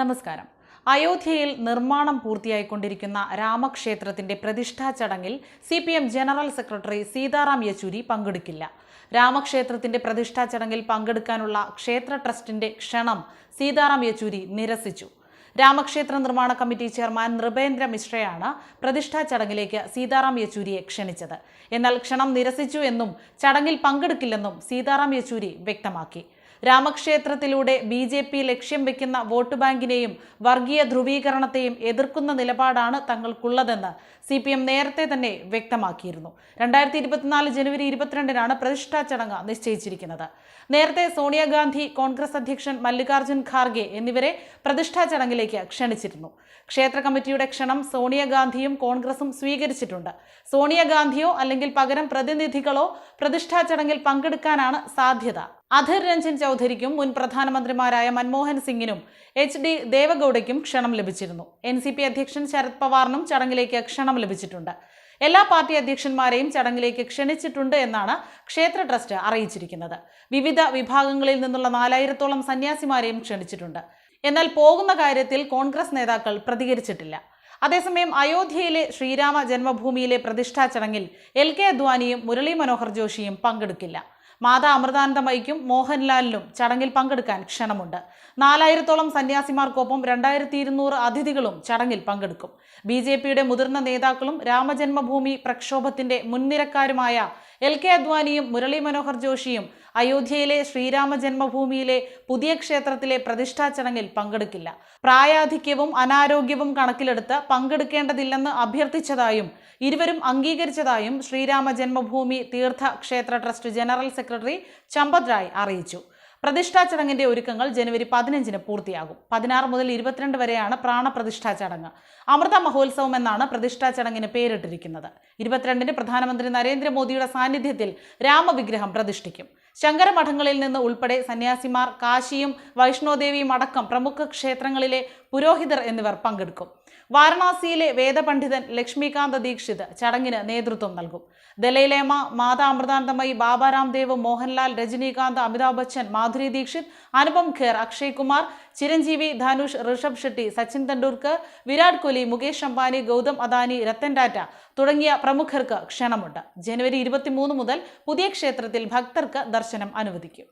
നമസ്കാരം. അയോധ്യയിൽ നിർമ്മാണം പൂർത്തിയായിക്കൊണ്ടിരിക്കുന്ന രാമക്ഷേത്രത്തിന്റെ പ്രതിഷ്ഠാ ചടങ്ങിൽ C P M general secretary Sitaram Yechury പങ്കെടുക്കില്ല. രാമക്ഷേത്രത്തിന്റെ പ്രതിഷ്ഠാ ചടങ്ങിൽ പങ്കെടുക്കാനുള്ള ക്ഷേത്ര ട്രസ്റ്റിന്റെ ക്ഷണം സീതാറാം യെച്ചൂരി നിരസിച്ചു. രാമക്ഷേത്ര നിർമ്മാണ കമ്മിറ്റി ചെയർമാൻ നൃപേന്ദ്ര മിശ്രയാണ് പ്രതിഷ്ഠാ ചടങ്ങിലേക്ക് സീതാറാം യെച്ചൂരിയെ ക്ഷണിച്ചത്. എന്നാൽ ക്ഷണം നിരസിച്ചു എന്നും ചടങ്ങിൽ പങ്കെടുക്കില്ലെന്നും സീതാറാം യെച്ചൂരി വ്യക്തമാക്കി. രാമക്ഷേത്രത്തിലൂടെ ബി ജെ പി ലക്ഷ്യം വെക്കുന്ന വോട്ട് ബാങ്കിനെയും വർഗീയ ധ്രുവീകരണത്തെയും എതിർക്കുന്ന നിലപാടാണ് തങ്ങൾക്കുള്ളതെന്ന് സി പി എം നേരത്തെ തന്നെ വ്യക്തമാക്കിയിരുന്നു. രണ്ടായിരത്തി ഇരുപത്തിനാല് ജനുവരി ഇരുപത്തിരണ്ടിനാണ് പ്രതിഷ്ഠാ ചടങ്ങ് നിശ്ചയിച്ചിരിക്കുന്നത്. നേരത്തെ സോണിയാഗാന്ധി കോൺഗ്രസ് അധ്യക്ഷൻ മല്ലികാർജുൻ ഖാർഗെ എന്നിവരെ പ്രതിഷ്ഠാ ചടങ്ങിലേക്ക് ക്ഷണിച്ചിരുന്നു. ക്ഷേത്ര കമ്മിറ്റിയുടെ ക്ഷണം സോണിയാഗാന്ധിയും കോൺഗ്രസും സ്വീകരിച്ചിട്ടുണ്ട്. സോണിയാഗാന്ധിയോ അല്ലെങ്കിൽ പകരം പ്രതിനിധികളോ പ്രതിഷ്ഠാ ചടങ്ങിൽ പങ്കെടുക്കാനാണ് സാധ്യത. അധിർ രഞ്ജൻ ചൗധരിക്കും മുൻ പ്രധാനമന്ത്രിമാരായ മൻമോഹൻ സിംഗിനും എച്ച് ഡി ദേവഗൌഡയ്ക്കും ക്ഷണം ലഭിച്ചിരുന്നു. എൻ സി പി അധ്യക്ഷൻ ശരത് പവാറിനും ചടങ്ങിലേക്ക് ക്ഷണം ലഭിച്ചിട്ടുണ്ട്. എല്ലാ പാർട്ടി അധ്യക്ഷന്മാരെയും ചടങ്ങിലേക്ക് ക്ഷണിച്ചിട്ടുണ്ട് എന്നാണ് ക്ഷേത്ര ട്രസ്റ്റ് അറിയിച്ചിരിക്കുന്നത്. വിവിധ വിഭാഗങ്ങളിൽ നിന്നുള്ള നാലായിരത്തോളം സന്യാസിമാരെയും ക്ഷണിച്ചിട്ടുണ്ട്. എന്നാൽ പോകുന്ന കാര്യത്തിൽ കോൺഗ്രസ് നേതാക്കൾ പ്രതികരിച്ചിട്ടില്ല. അതേസമയം അയോധ്യയിലെ ശ്രീരാമ ജന്മഭൂമിയിലെ പ്രതിഷ്ഠാ ചടങ്ങിൽ എൽ കെ അദ്വാനിയും മുരളി മനോഹർ ജോഷിയും പങ്കെടുക്കില്ല. മാതാ അമൃതാനന്ദമയ്ക്കും മോഹൻലാലിനും ചടങ്ങിൽ പങ്കെടുക്കാൻ ക്ഷണമുണ്ട്. നാലായിരത്തോളം സന്യാസിമാർക്കൊപ്പം രണ്ടായിരത്തി ഇരുന്നൂറ് അതിഥികളും ചടങ്ങിൽ പങ്കെടുക്കും. ബി ജെ പിയുടെ മുതിർന്ന നേതാക്കളും രാമജന്മഭൂമി പ്രക്ഷോഭത്തിന്റെ മുൻനിരക്കാരുമായ എൽ കെ അദ്വാനിയും മുരളി മനോഹർ ജോഷിയും അയോധ്യയിലെ ശ്രീരാമ ജന്മഭൂമിയിലെ പുതിയ ക്ഷേത്രത്തിലെ പ്രതിഷ്ഠാ ചടങ്ങിൽ പങ്കെടുക്കില്ല. പ്രായാധിക്യവും അനാരോഗ്യവും കണക്കിലെടുത്ത് പങ്കെടുക്കേണ്ടതില്ലെന്ന് അഭ്യർത്ഥിച്ചതായും ഇരുവരും അംഗീകരിച്ചതായും ശ്രീരാമ ജന്മഭൂമി തീർത്ഥ ക്ഷേത്ര trust general secretary Champat Rai അറിയിച്ചു. പ്രതിഷ്ഠാ ചടങ്ങിന്റെ ഒരുക്കങ്ങൾ ജനുവരി പതിനഞ്ചിന് പൂർത്തിയാകും. പതിനാറ് മുതൽ ഇരുപത്തിരണ്ട് വരെയാണ് പ്രാണപ്രതിഷ്ഠാ ചടങ്ങ്. അമൃത മഹോത്സവം എന്നാണ് പ്രതിഷ്ഠാ ചടങ്ങിന് പേരിട്ടിരിക്കുന്നത്. ഇരുപത്തിരണ്ടിന് പ്രധാനമന്ത്രി നരേന്ദ്രമോദിയുടെ സാന്നിധ്യത്തിൽ രാമവിഗ്രഹം പ്രതിഷ്ഠിക്കും. ശങ്കരമഠങ്ങളിൽ നിന്ന് ഉൾപ്പെടെ സന്യാസിമാർ കാശിയും വൈഷ്ണോദേവിയും അടക്കം പ്രമുഖ ക്ഷേത്രങ്ങളിലെ പുരോഹിതർ എന്നിവർ പങ്കെടുക്കും. വാരണാസിയിലെ വേദപണ്ഡിതൻ ലക്ഷ്മികാന്ത ദീക്ഷിത് ചടങ്ങിന് നേതൃത്വം നൽകും. ദലൈലേമ മാതാ അമൃതാനന്ദമയി ബാബാറാം ദേവ് മോഹൻലാൽ രജനീകാന്ത് അമിതാഭ് ബച്ചൻ മാധുരി ദീക്ഷിത് അനുപം ഖേർ അക്ഷയ് കുമാർ ചിരഞ്ജീവി ധനുഷ് ഋഷഭ് ഷെട്ടി സച്ചിൻ തെണ്ടുൽക്കർ വിരാട് കോഹ്ലി മുകേഷ് അംബാനി ഗൗതം അദാനി രത്തൻ ടാറ്റ തുടങ്ങിയ പ്രമുഖർക്ക് ക്ഷണമുണ്ട്. ജനുവരി ഇരുപത്തിമൂന്ന് മുതൽ പുതിയ ക്ഷേത്രത്തിൽ ഭക്തർക്ക് ദർശനം അനുവദിക്കും.